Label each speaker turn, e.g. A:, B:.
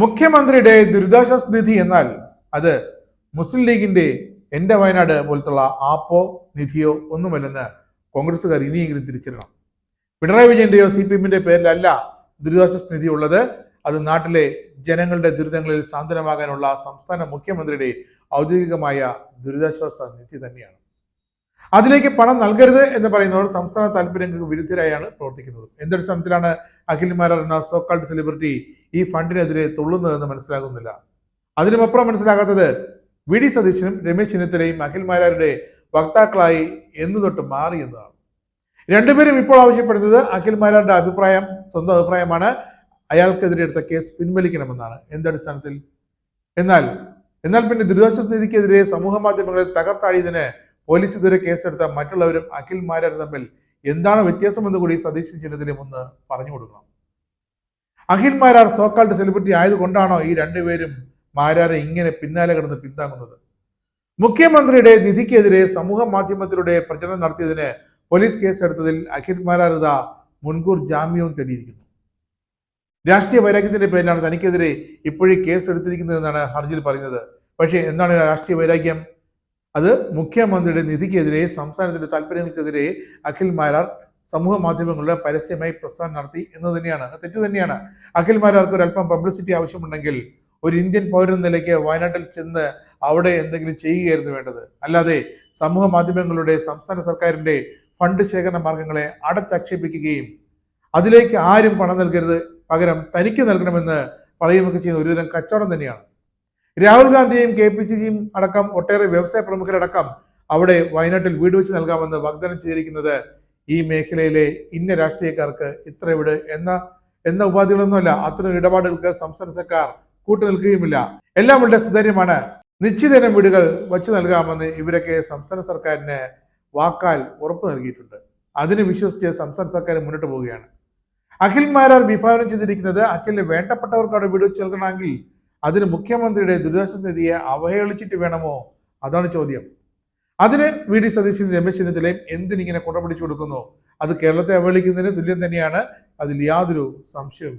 A: മുഖ്യമന്ത്രിയുടെ ദുരിതാശ്വാസ നിധി എന്നാൽ അത് മുസ്ലിം ലീഗിന്റെ എന്റെ വയനാട് പോലത്തുള്ള ആപ്പോ നിധിയോ ഒന്നുമല്ലെന്ന് കോൺഗ്രസ്സുകാർ ഇനിയെങ്കിലും തിരിച്ചറിയണം. പിണറായി വിജയന്റെയോ സി പി എമ്മിന്റെ പേരിലല്ല ദുരിതാശ്വാസ നിധി ഉള്ളത്. അത് നാട്ടിലെ ജനങ്ങളുടെ ദുരിതങ്ങളിൽ സാന്ത്വനമാകാനുള്ള സംസ്ഥാന മുഖ്യമന്ത്രിയുടെ ഔദ്യോഗികമായ ദുരിതാശ്വാസ നിധി തന്നെയാണ്. അതിലേക്ക് പണം നൽകരുത് എന്ന് പറയുന്നവർ സംസ്ഥാന താല്പര്യങ്ങൾക്ക് വിരുദ്ധരായാണ് പ്രവർത്തിക്കുന്നത്. എന്തടിസ്ഥാനത്തിലാണ് അഖിൽ മാരാർ എന്ന സോക്കാൾഡ് സെലിബ്രിറ്റി ഈ ഫണ്ടിനെതിരെ തുള്ളുന്നതെന്ന് മനസ്സിലാകുന്നില്ല. അതിനുമപ്പുറം മനസ്സിലാകാത്തത് വി ഡി സതീശനും രമേശ് ചെന്നിത്തലയും അഖിൽ മാരാരുടെ വക്താക്കളായി എന്നു തൊട്ട് മാറി എന്നതാണ്. രണ്ടുപേരും ഇപ്പോൾ ആവശ്യപ്പെടുന്നത് അഖിൽ മാരാരുടെ അഭിപ്രായം സ്വന്തം അഭിപ്രായമാണ്. അയാൾക്കെതിരെ എടുത്ത കേസ് പിൻവലിക്കണമെന്നാണ്. എന്തടിസ്ഥാനത്തിൽ എന്നാൽ എന്നാൽ പിന്നെ ദുരിതാശ്വാസ നിധിക്കെതിരെ സമൂഹ മാധ്യമങ്ങളിൽ തകർത്താടിയതിന് പോലീസ് ഇതുവരെ കേസെടുത്ത മറ്റുള്ളവരും അഖിൽമാരും തമ്മിൽ എന്താണ് വ്യത്യാസം എന്ന് കൂടി സതീശൻ ചിഹ്നത്തിലും ഒന്ന് പറഞ്ഞു കൊടുക്കണം. Akhil Marar so called celebrity ആയതുകൊണ്ടാണോ ഈ രണ്ടുപേരും മാരാരെ ഇങ്ങനെ പിന്നാലെ കിടന്ന് പിന്താങ്ങുന്നത്? മുഖ്യമന്ത്രിയുടെ നിധിക്കെതിരെ സമൂഹ മാധ്യമത്തിലൂടെ പ്രചരണം നടത്തിയതിന് പോലീസ് കേസെടുത്തതിൽ അഖിൽ മാരാർ മുൻകൂർ ജാമ്യവും തേടിയിരിക്കുന്നു. രാഷ്ട്രീയ വൈരാഗ്യത്തിന്റെ പേരിലാണ് തനിക്കെതിരെ ഇപ്പോഴും കേസ് എടുത്തിരിക്കുന്നതെന്നാണ് ഹർജിയിൽ പറയുന്നത്. പക്ഷേ എന്താണ് രാഷ്ട്രീയ വൈരാഗ്യം? അത് മുഖ്യമന്ത്രിയുടെ നിധിക്കെതിരെ സംസ്ഥാനത്തിന്റെ താല്പര്യങ്ങൾക്കെതിരെ അഖിൽ മാരാർ സമൂഹ മാധ്യമങ്ങളുടെ പരസ്യമായി പ്രസ്ഥാനം നടത്തി എന്ന് തന്നെയാണ്. തെറ്റ് തന്നെയാണ്. അഖിൽ മാരാർക്ക് ഒരു അല്പം പബ്ലിസിറ്റി ആവശ്യമുണ്ടെങ്കിൽ ഒരു ഇന്ത്യൻ പൗരൻ നിലയ്ക്ക് വയനാട്ടിൽ ചെന്ന് അവിടെ എന്തെങ്കിലും ചെയ്യുകയായിരുന്നു വേണ്ടത്. അല്ലാതെ സമൂഹ മാധ്യമങ്ങളുടെ സംസ്ഥാന സർക്കാരിന്റെ ഫണ്ട് ശേഖരണ മാർഗങ്ങളെ അടച്ചാക്ഷേപിക്കുകയും അതിലേക്ക് ആരും പണം നൽകരുത് പകരം തനിക്ക് നൽകണമെന്ന് പറയുകയൊക്കെ ചെയ്യുന്ന ഒരുതരം കച്ചവടം തന്നെയാണ്. രാഹുൽ ഗാന്ധിയും കെ പി സി സിയും അടക്കം ഒട്ടേറെ വ്യവസായ പ്രമുഖരടക്കം അവിടെ വയനാട്ടിൽ വീട് വെച്ച് നൽകാമെന്ന് വാഗ്ദാനം ചെയ്തിരിക്കുന്നത് ഈ മേഖലയിലെ ഇന്ന രാഷ്ട്രീയക്കാർക്ക് ഇത്ര ഇവിടെ എന്ന എന്ന ഉപാധികളൊന്നുമല്ല. അത്തരം ഇടപാടുകൾക്ക് സംസ്ഥാന സർക്കാർ കൂട്ടുനിൽക്കുകയുമില്ല. എല്ലാം വളരെ സുതാര്യമാണ്. നിശ്ചിതരം വീടുകൾ വച്ചു നൽകാമെന്ന് ഇവരൊക്കെ സംസ്ഥാന സർക്കാരിന് വാക്കാൽ ഉറപ്പ് നൽകിയിട്ടുണ്ട്. അതിന് വിശ്വസിച്ച് സംസ്ഥാന സർക്കാർ മുന്നോട്ട് പോവുകയാണ്. അഖിൽ മാരാർ വിഭാവനം ചെയ്തിരിക്കുന്നത് അഖിലിന് വേണ്ടപ്പെട്ടവർക്ക് അവിടെ വീട് വെച്ച് നൽകണമെങ്കിൽ അതിന് മുഖ്യമന്ത്രിയുടെ ദുരിതാശ്വാസ നിധിയെ അവഹേളിച്ചിട്ട് വേണമോ? അതാണ് ചോദ്യം. അതിന് വി ഡി സതീശനും രമേശ് ചെന്നിത്തലയും എന്തിനിങ്ങനെ കുടപിടിച്ചു കൊടുക്കുന്നു? അത് കേരളത്തെ അവഹേളിക്കുന്നതിന് തുല്യം തന്നെയാണ്. അതിൽ യാതൊരു സംശയവും